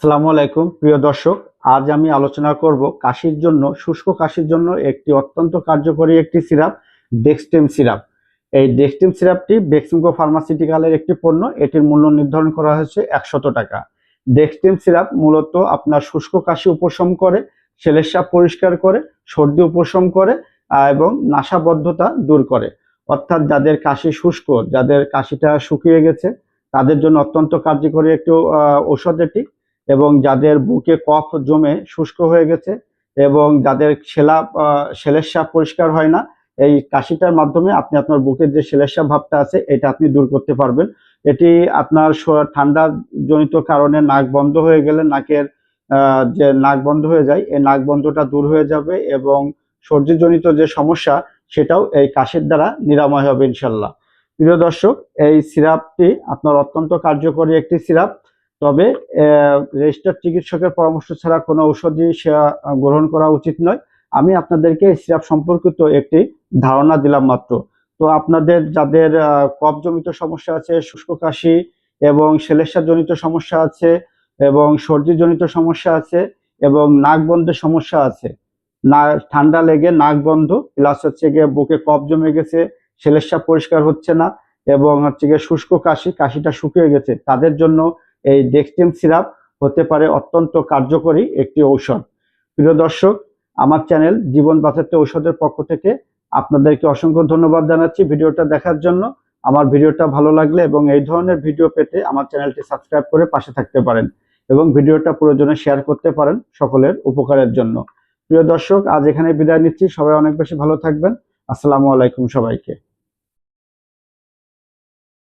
আসসালামু আলাইকুম, প্রিয় দর্শক। আজ আমি আলোচনা করব কাশির জন্য, শুষ্ক কাশির জন্য একটি অত্যন্ত কার্যকরী একটি সিরাপ ডেক্সটেম সিরাপ। এই ডেক্সটেম সিরাপটি বেক্সিমকো ফার্মাসিউটিক্যালের একটি পণ্য। এটির মূল্য নির্ধারণ করা হয়েছে একশত টাকা। ডেক্সটেম সিরাপ মূলত আপনার শুষ্ক কাশি উপশম করে, সেলের পরিষ্কার করে, সর্দি উপশম করে এবং নাসাবদ্ধতা দূর করে। অর্থাৎ যাদের কাশি শুষ্ক, যাদের কাশিটা শুকিয়ে গেছে, তাদের জন্য অত্যন্ত কার্যকরী একটি ঔষধ এটি। এবং যাদের বুকে কফ জমে শুষ্ক হয়ে গেছে এবং যাদের সেলা আহ, সেলের সাপ পরিষ্কার হয় না এই কাশিটার মাধ্যমে আপনি আপনার বুকের যে সেলের সাপ ভাবটা আছে এটা আপনি দূর করতে পারবেন। এটি আপনার ঠান্ডা জনিত কারণে নাক বন্ধ হয়ে গেলে নাকের যে নাক বন্ধ হয়ে যায় এই নাক বন্ধটা দূর হয়ে যাবে এবং সর্দিজনিত যে সমস্যা সেটাও এই কাশির দ্বারা নিরাময় হবে ইনশাল্লাহ। প্রিয় দর্শক এই সিরাপটি আপনার অত্যন্ত কার্যকরী একটি সিরাপ। তবে রেজিস্টার চিকিৎসকের পরামর্শ ছাড়া কোনো ঔষধই সেবা গ্রহণ করা উচিত নয়। আমি আপনাদেরকে সিরাপ সম্পর্কিত একটি ধারণা দিলাম মাত্র। তো আপনাদের যাদের কফজনিত সমস্যা আছে, শুষ্ক কাশি এবং জনিত সমস্যা আছে এবং সর্দিজনিত সমস্যা আছে এবং নাক বন্ধের সমস্যা আছে, না, ঠান্ডা লেগে নাক বন্ধ, প্লাস হচ্ছে গিয়ে বুকে কফ জমে গেছে সেলের পরিষ্কার হচ্ছে না এবং হচ্ছে গিয়ে শুষ্ক কাশি, কাশিটা শুকিয়ে গেছে, তাদের জন্য এই ডেক্সটিম সিরাপ হতে পারে অত্যন্ত কার্যকরী একটি ঔষধ। প্রিয় দর্শক, আমার চ্যানেল জীবন বাঁচাতে ঔষধের পক্ষ থেকে আপনাদেরকে অসংখ্য ধন্যবাদ জানাচ্ছি ভিডিওটা দেখার জন্য। আমার ভিডিওটা ভালো লাগলে এবং এই ধরনের ভিডিও পেতে আমার চ্যানেলটি সাবস্ক্রাইব করে পাশে থাকতে পারেন এবং ভিডিওটা প্রয়োজনে শেয়ার করতে পারেন সকলের উপকারের জন্য। প্রিয় দর্শক, আজ এখানে বিদায় নিচ্ছি। সবাই অনেক বেশি ভালো থাকবেন। আসসালামু আলাইকুম সবাইকে।